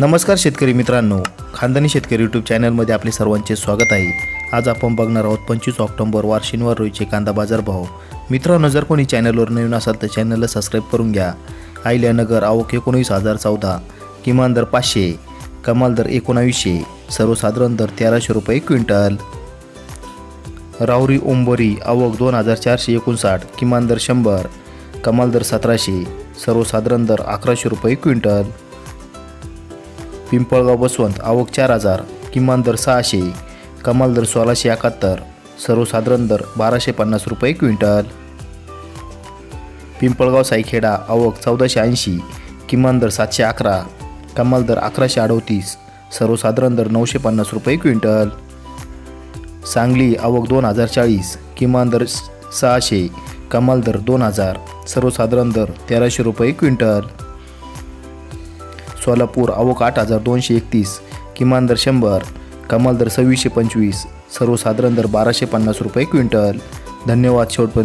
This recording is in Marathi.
नमस्कार शेतकरी मित्रांनो. खानदानी शेतकरी यूट्यूब चॅनलमध्ये आपले सर्वांचे स्वागत आहे. आज आपण बघणार आहोत पंचवीस ऑक्टोबर वार शनिवार रोजचे कांदा बाजार भाव. मित्रांनो जर कोणी चॅनलवर नवीन असाल तर चॅनलला सबस्क्राईब करून घ्या. आयल्यानगर आवक एकोणीस हजार चौदा किमान दर पाचशे कमाल दर एकोणावीसशे सर्वसाधारण दर तेराशे रुपये क्विंटल. राहुरी ओंबोरी आवक दोन हजार चारशे एकोणसाठ किमान दर शंभर कमाल दर सतराशे सर्वसाधारण दर अकराशे रुपये क्विंटल. पिंपळगाव बसवंत आवक चार हजार किमान दर सहाशे कमाल दर सोळाशे एकाहत्तर सर्वसाधारण दर बाराशे पन्नास रुपये क्विंटल. पिंपळगाव साईखेडा आवक चौदाशे ऐंशी किमान दर सातशे अकरा कमाल दर अकराशे अडोतीस सर्वसाधारण दर नऊशे पन्नास रुपये क्विंटल. सांगली आवक दोन हजार चाळीस किमान दर सहाशे कमाल दर दोन हजार सर्वसाधारण दर तेराशे रुपये क्विंटल. सोलापूर आवक आठ हजार दोनशे एकतीस किमान दर शंभर कमाल दर सव्वीसशे पंचवीस सर्वसाधारण दर बाराशे पन्नास रुपये क्विंटल. धन्यवाद. शेवटपर्यंत